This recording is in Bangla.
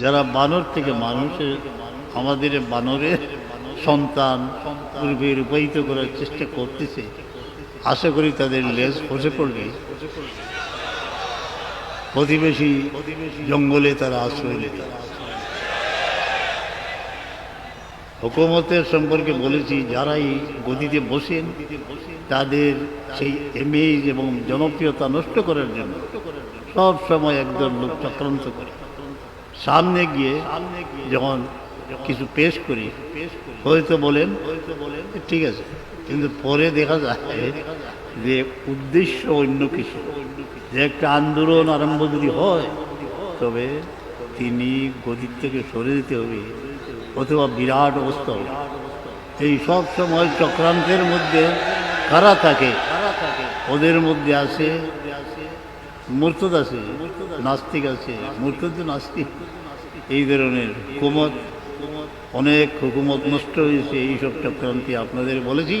যারা বানর থেকে মানুষের আমাদের বানরের সন্তান পূর্বে রূপায়িত করার চেষ্টা করতেছে। আশা করি তাদের লেজ খসে পড়বে। প্রতিবেশী জঙ্গলে তারা আশ্রয় নেবে। হুকুমতের সম্পর্কে বলেছি যারা এই গদিতে বসেন, তাদের সেই এমেজ এবং জনপ্রিয়তা নষ্ট করার জন্য সব সময় একদল লোক চক্রান্ত করে। সামনে গিয়ে যখন কিছু পেশ করি, হয়তো বলেন, ঠিক আছে, কিন্তু পরে দেখা যায় যে উদ্দেশ্য অন্য কিছু। যে একটা আন্দোলন আরম্ভ যদি হয়, তবে তিনি গদির থেকে সরে যেতে হবে, অথবা বিরাট অবস্থা হবে। এই সব সময় চক্রান্তের মধ্যে কারা থাকে? ওদের মধ্যে আছে মূর্তদ আছে, নাস্তিক আছে, মূর্তদ নাস্তিক। এই ধরনের হুকুমত অনেক হুকুমত নষ্ট হয়েছে এইসব চক্রান্তি আপনাদের বলেছি।